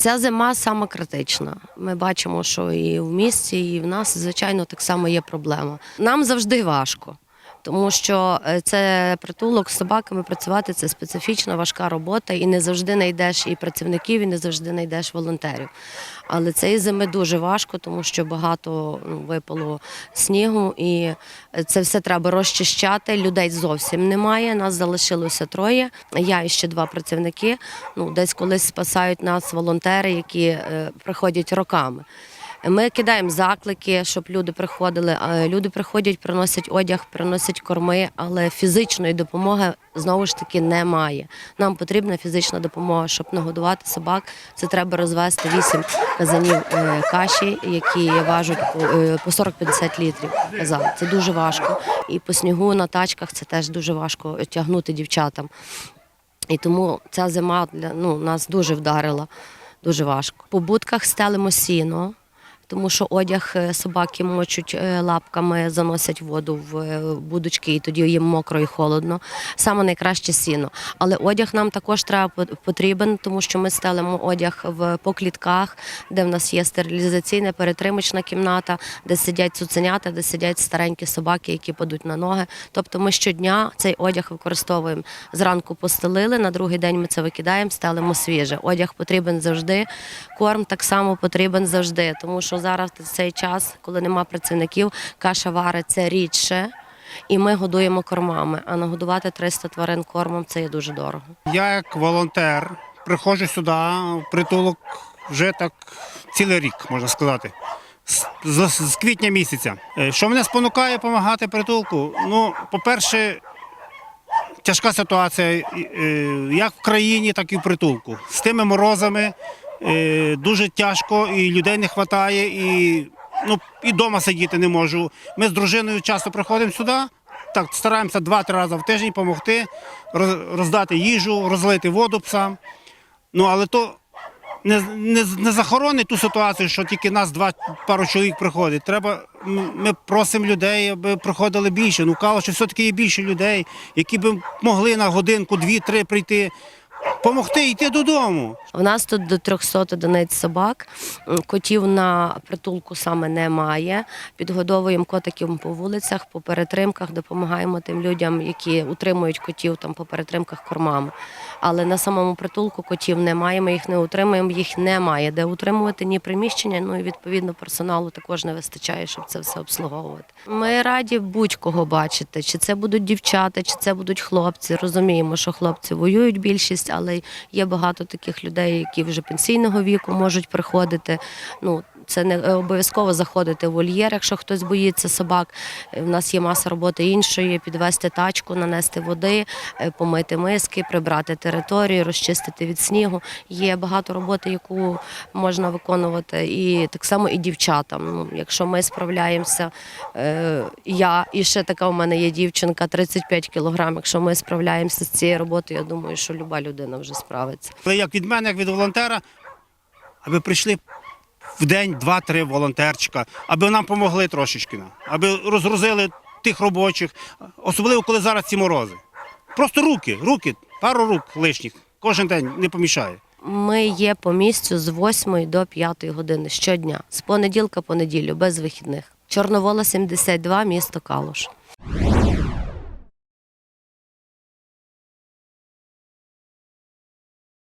Ця зима саме критична. Ми бачимо, що і в місті, і в нас, звичайно, так само є проблема. Нам завжди важко. Тому що е, це притулок з собаками працювати це специфічна важка робота, і не завжди знайдеш і працівників, і не завжди знайдеш волонтерів. Але цієї зими дуже важко, тому що багато ну, випало снігу, і це все треба розчищати. Людей зовсім немає. Нас залишилося троє. Я і ще два працівники. Ну, десь колись спасають нас волонтери, які е, приходять роками. Ми кидаємо заклики, щоб люди приходили. Люди приходять, приносять одяг, приносять корми, але фізичної допомоги знову ж таки немає. Нам потрібна фізична допомога, щоб нагодувати собак. Це треба розвести 8 казанів е, каші, які важать по, е, по 40-50 літрів. Казан. Це дуже важко. І по снігу на тачках це теж дуже важко тягнути дівчатам. І тому ця зима для ну, нас дуже вдарила, дуже важко. По будках стелимо сіно, тому що одяг е, собаки мочуть е, лапками, заносять воду в е, будочки, і тоді їм мокро і холодно. Саме найкраще сіно. Але одяг нам також треба по- потрібен, тому що ми стелимо одяг в по клітках, де в нас є стерилізаційна перетримочна кімната, де сидять цуценята, де сидять старенькі собаки, які падуть на ноги. Тобто ми щодня цей одяг використовуємо. Зранку постелили, на другий день ми це викидаємо, стелимо свіже. Одяг потрібен завжди, корм так само потрібен завжди, тому що зараз в цей час, коли нема працівників, каша вариться рідше. І ми годуємо кормами. А нагодувати 300 тварин кормом це є дуже дорого. Я як волонтер приходжу сюди в притулок вже так цілий рік, можна сказати. З, з, з квітня місяця. Е, Що мене спонукає допомагати притулку? Ну, по-перше, тяжка ситуація е, як в країні, так і в притулку. З тими морозами е, дуже тяжко, і людей не вистачає, і, ну, і вдома сидіти не можу. Ми з дружиною часто приходимо сюди. Так, стараємося два-три рази в тиждень допомогти, роздати їжу, розлити воду псам. Ну, але то не, не, не захоронить ту ситуацію, що тільки нас два пару чоловік приходить. Треба, ми просимо людей, аби приходили більше. Ну, кажуть, що все-таки є більше людей, які б могли на годинку, дві-три прийти, допомогти йти додому. У нас тут до 300 одиниць собак. Котів на притулку саме немає. Підгодовуємо котиків по вулицях, по перетримках, допомагаємо тим людям, які утримують котів там по перетримках кормами. Але на самому притулку котів немає. Ми їх не утримуємо, їх немає де утримувати ні приміщення. Ну і відповідно персоналу також не вистачає, щоб це все обслуговувати. Ми раді будь-кого бачити, чи це будуть дівчата, чи це будуть хлопці. Розуміємо, що хлопці воюють більшість, але є багато таких людей, які вже пенсійного віку можуть приходити. Ну це не обов'язково заходити в вольєр, якщо хтось боїться собак. У нас є маса роботи іншої: підвести тачку, нанести води, е, помити миски, прибрати територію, розчистити від снігу. Є багато роботи, яку можна виконувати, і так само і дівчатам. Ну, якщо ми справляємося, е, я і ще така у мене є дівчинка 35 кілограм. Якщо ми справляємося з цією роботою, я думаю, що люба людина вже справиться. Але як від мене, як від волонтера, аби прийшли в день два-три волонтерчика, аби нам допомогли трошечки, аби розгрузили тих робочих, особливо коли зараз ці морози. Просто руки, руки, пару рук лишніх, кожен день не помішає. Ми є по місцю з 8 до 5 години щодня, з понеділка по неділю, без вихідних. Чорновола 72, місто Калуш.